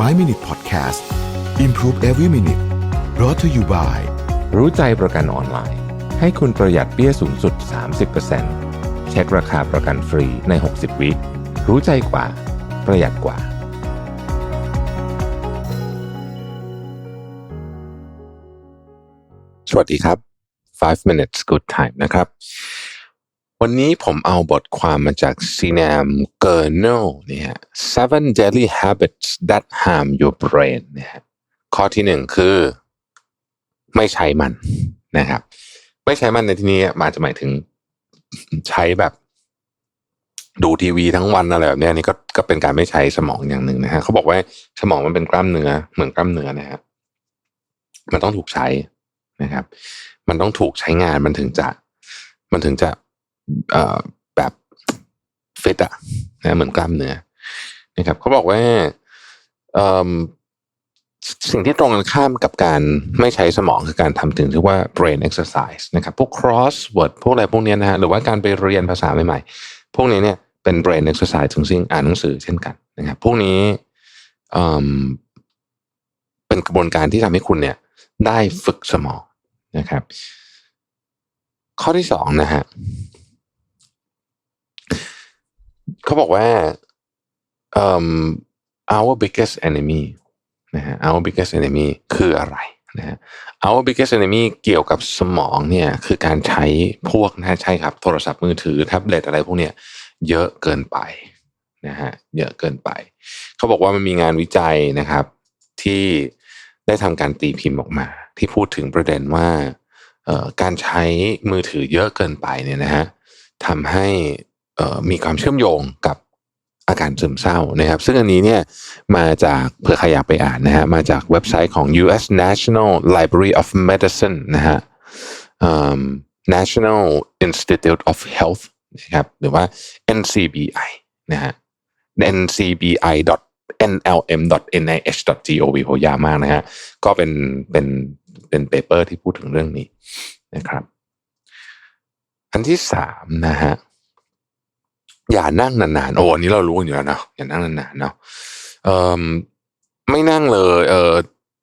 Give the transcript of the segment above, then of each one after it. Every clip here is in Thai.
5 Minute Podcast Improve Every Minute brought to you by รู้ใจประกันออนไลน์ ให้คุณประหยัดเปี้ยสูงสุด 30%เช็คราคาประกันฟรีใน 60 วิรู้ใจกว่า ประหยัดกว่า สวัสดีครับ 5 minutes good time นะครับ วันนี้ผมเอาบทความมาจาก Sinam g e r n e l เนี่ย Seven Daily Habits That Harm Your Brain นะฮะข้อที่หนึ่งคือ ไม่ใช้มันนะครับ ไม่ใช้มันในที่นี้มาจะหมายถึงใช้แบบ ดูทีวีทั้งวันอะไรแบบนี้นี่ก็ก็เป็นการไม่ใช้สมองอย่างหนึ่งนะฮะเขาบอกว่าสมองมันเป็นกล้ามเนื้อเหมือนกล้ามเนื้อนะฮะมันต้องถูกใช้นะครับ มันต้องถูกใช้งานมันถึงจะ มันถึงจะ แบบฟิตอะนะเหมือนกล้ามเนื้อนะครับเขาบอกว่าสิ่งที่ตรงกันข้ามกับการไม่ใช้สมองคือการทำถึงที่ว่า brain exercise นะครับพวก crossword พวกอะไรพวกเนี้ยนะฮะหรือว่าการไปเรียนภาษาใหม่ๆ พวกนี้เนี่ยเป็น brain exercise ถึงสิ่งอ่านหนังสือเช่นกันนะครับพวกนี้เป็นกระบวนการที่ทำให้คุณเนี่ยได้ฝึกสมองนะครับ ข้อที่สองนะฮะ เขาบอกว่า our biggest enemy นะฮะ our biggest enemy คืออะไรนะฮะ our biggest enemy เกี่ยวกับสมองเนี่ยคือการใช้พวกนะใช่ครับ โทรศัพท์มือถือแท็บเล็ตอะไรพวกเนี้ยเยอะเกินไปนะฮะเยอะเกินไป เขาบอกว่ามันมีงานวิจัยนะครับ ที่ได้ทำการตีพิมพ์ออกมา ที่พูดถึงประเด็นว่าการใช้มือถือเยอะเกินไปเนี่ยนะฮะทำให้ มีความเชื่อมโยงกับอาการซึมเศร้านะครับ ซึ่งอันนี้เนี่ยมาจากเผื่อใครอยากไปอ่านนะฮะมาจากเว็บไซต์ของ U.S. National Library of Medicine นะฮะ National Institute of Health นะครับหรือว่า NCBI นะฮะ ncbi nlm.nih.gov โหยาวมากนะฮะ ก็เป็นเป็นเป็นเปเปอร์ที่พูดถึงเรื่องนี้นะครับ อันที่สามนะฮะ อย่านั่งนานๆโอ้อันนี้เรารู้กันอยู่แล้วเนาะอย่านั่งนานๆเนาะเอ่อไม่นั่งเลยเออ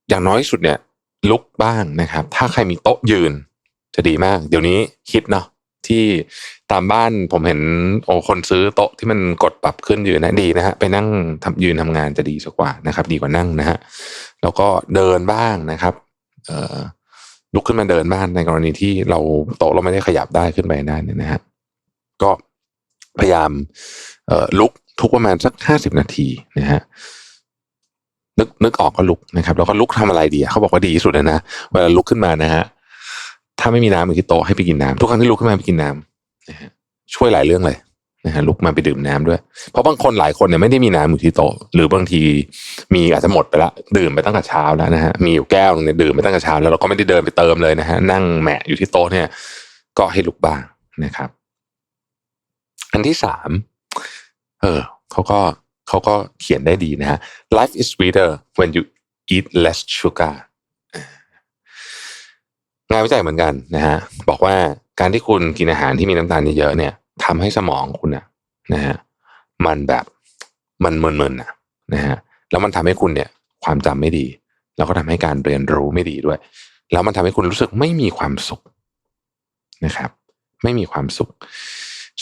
อย่างน้อยสุดเนี่ย ลุกบ้างนะครับ ถ้าใครมีโต๊ะยืน จะดีมาก เดี๋ยวนี้คิดเนาะที่ตามบ้านผมเห็นโอ้คนซื้อโต๊ะที่มันกดปรับขึ้นอยืนนะดีนะฮะไปนั่งทำยืนทำงานจะดีสักกว่านะครับ ดีกว่านั่งนะฮะแล้วก็เดินบ้างนะครับ เอ่อลุกขึ้นมาเดินบ้านในกรณีที่เราโต๊ะเราไม่ได้ขยับได้ขึ้นไปได้นี่นะฮะก็ พยายามเอ่อลุกทุกประมาณสักห้าสิบนาทีนะฮะนึกนึกออกก็ลุกนะครับ แล้วก็ลุกทำอะไรดีเขาบอกว่าดีที่สุดเลยนะเวลาลุกขึ้นมานะฮะถ้าไม่มีน้ำอยู่ที่โต๊ะให้ไปกินน้ำทุกครั้งที่ลุกขึ้นมาไปกินน้ำนะฮะช่วยหลายเรื่องเลยนะฮะลุกมาไปดื่มน้ำด้วย เพราะบางคนหลายคนเนี่ยไม่ได้มีน้ำอยู่ที่โต๊ะหรือบางทีมีอาจจะหมดไปละดื่มไปตั้งแต่เช้าแล้วนะฮะมีอยู่แก้วนึงเนี่ยดื่มไปตั้งแต่เช้าแล้วเราก็ไม่ได้เดินไปเติมเลยนะฮะนั่งแหมะอยู่ที่โต๊ะเนี่ย ก็ให้ลุกบ้างนะครับ อันที่สามเออเขาก็เขาก็เขียนได้ดีนะฮะ life is sweeter when you eat less sugar งานวิจัยเหมือนกันนะฮะบอกว่าการที่คุณกินอาหารที่มีน้ำตาลเยอะๆเนี่ยทำให้สมองคุณนะนะฮะมันแบบมันมึนๆนะนะฮะแล้วมันทำให้คุณเนี่ยความจำไม่ดี แล้วก็ทำให้การเรียนรู้ไม่ดีด้วย แล้วมันทำให้คุณรู้สึกไม่มีความสุขนะครับ ไม่มีความสุข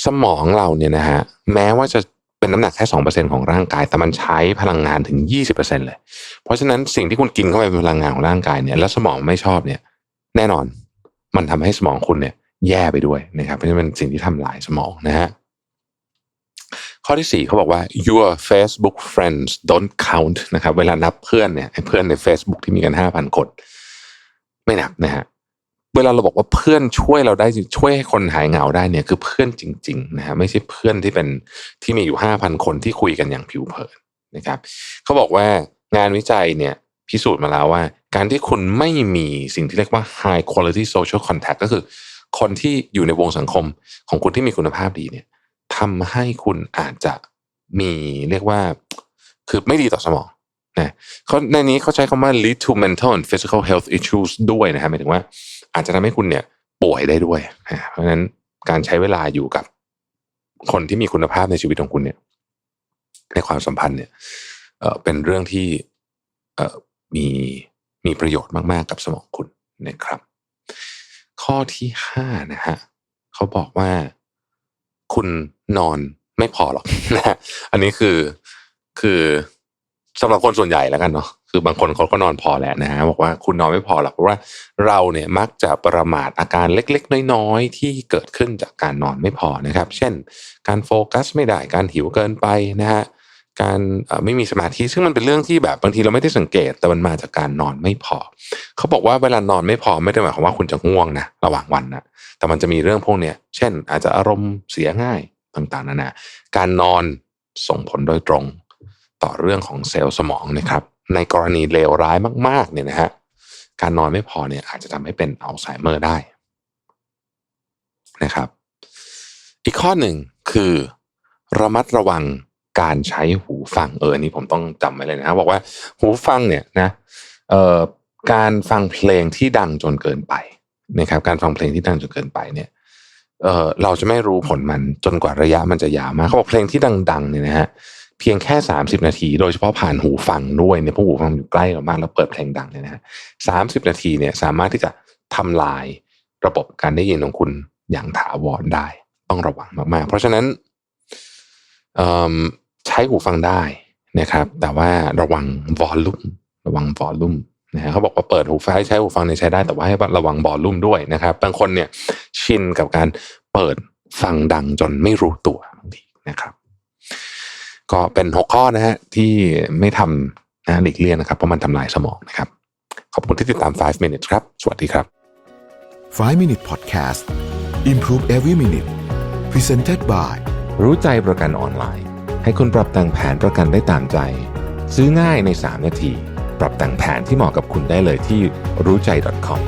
สมองเราเนี่ยนะฮะแม้ว่าจะเป็นน้ำหนักแค่สองเปอร์เซ็นของร่างกาย แต่มันใช้พลังงานถึงยี่สิบเปอร์เซ็นเลย เพราะฉะนั้นสิ่งที่คุณกินเข้าไปเป็นพลังงานของร่างกายเนี่ยแล้วสมองไม่ชอบเนี่ย แน่นอน มันทำให้สมองคุณเนี่ย แย่ไปด้วยนะครับเพราะฉะนั้นเป็นสิ่งที่ทำลายสมองนะฮะข้อที่สี่เขาบอกว่า your Facebook friends don't count นะครับ เวลานับเพื่อนเนี่ยเพื่อนใน Facebook ที่มีกันห้าพันคน ไม่นับนะฮะ เวลาเราบอกว่าเพื่อนช่วยเราได้ช่วยให้คนหายเหงาได้เนี่ยคือเพื่อนจริงๆนะฮะไม่ใช่เพื่อนที่เป็นที่มีอยู่ห้าพันคนที่คุยกันอย่างผิวเผินนะครับเขาบอกว่างานวิจัยเนี่ยพิสูจน์มาแล้วว่า การที่คุณไม่มีสิ่งที่เรียกว่า high quality social contact ก็คือ คนที่อยู่ในวงสังคมของคุณที่มีคุณภาพดีเนี่ยทำให้คุณอาจจะมีเรียกว่าคือไม่ดีต่อสมองนะเขาในนี้เขาใช้คำว่า lead to mental and physical health issues ด้วยนะครับหมายถึงว่า อาจจะทำให้คุณเนี่ยป่วยได้ด้วยนะเพราะฉะนั้นการใช้เวลาอยู่กับคนที่มีคุณภาพในชีวิตของคุณเนี่ย ในความสัมพันธ์เนี่ยเป็นเรื่องที่มีมีประโยชน์มาก ๆ กับสมองคุณนะครับ ข้อที่ห้านะฮะเขาบอกว่าคุณนอนไม่พอหรอกนะฮะอันนี้คือคือ สำหรับคนส่วนใหญ่แล้วกันเนาะคือบางคนเขาก็นอนพอแหละนะฮะบอกว่าคุณนอนไม่พอหรอกเพราะว่าเราเนี่ยมักจะประมาทอาการเล็กๆ น้อยๆ ที่เกิดขึ้นจากการนอนไม่พอนะครับ เช่น การโฟกัสไม่ได้การหิวเกินไปนะฮะการไม่มีสมาธิซึ่งมันเป็นเรื่องที่แบบบางทีเราไม่ได้สังเกตแต่มันมาจากการนอนไม่พอ เขาบอกว่าเวลานอนไม่พอไม่ได้หมายความว่าคุณจะง่วงนะระหว่างวันนะแต่มันจะมีเรื่องพวกเนี้ยเช่น อาจจะอารมณ์เสียง่ายต่างๆนานาการนอนส่งผลโดยตรง ต่อเรื่องของเซลล์สมองนะครับ ในกรณีเลวร้ายมากๆเนี่ยนะฮะการนอนไม่พอเนี่ยอาจจะทำให้เป็นอัลไซเมอร์ได้นะครับ อีกข้อหนึ่งคือระมัดระวังการใช้หูฟังเอออนนี่ผมต้องจำไว้เลยนะครับบอกว่าหูฟังเนี่ยนะเอ่อการฟังเพลงที่ดังจนเกินไปนะครับ การฟังเพลงที่ดังจนเกินไปเนี่ยเออเราจะไม่รู้ผลมันจนกว่าระยะมันจะยาวมากเขาบอกเพลงที่ดังๆเนี่ยนะฮะ เพียงแค่ 30 นาที โดยเฉพาะผ่านหูฟังด้วยเนี่ยพราะหูฟังอยู่ใกล้เรามากแล้วเปิดเพลงดังเนี่ยนะฮะสามสิบนาทีเนี่ยสามารถที่จะทำลายระบบการได้ยินของคุณอย่างถาวรได้ ต้องระวังมาก ๆ เพราะฉะนั้นใช้หูฟังได้นะครับ แต่ว่าระวังวอลลุ่มระวังวอลลุ่มนะฮะเขาบอกว่าเปิดหูฟังให้ใช้หูฟังเนี่ยใช้ได้แต่ว่าให้ระวังวอลลุ่มด้วยนะครับ บางคนเนี่ยชินกับการเปิดฟังดังจนไม่รู้ตัวบางทีนะครับ ก็เป็นหกข้อนะฮะที่ไม่ทำนะหลีกเลี่ยงนะครับเพราะมันทำลายสมองนะครับ ขอบคุณที่ติดตาม 5 minutes ครับ สวัสดีครับ 5 Minute Podcast Improve Every Minute Presented by รู้ใจประกันออนไลน์ ให้คุณปรับแต่งแผนประกันได้ตามใจ ซื้อง่ายใน 3 นาที ปรับแต่งแผนที่เหมาะกับคุณได้เลยที่รู้ใจ .com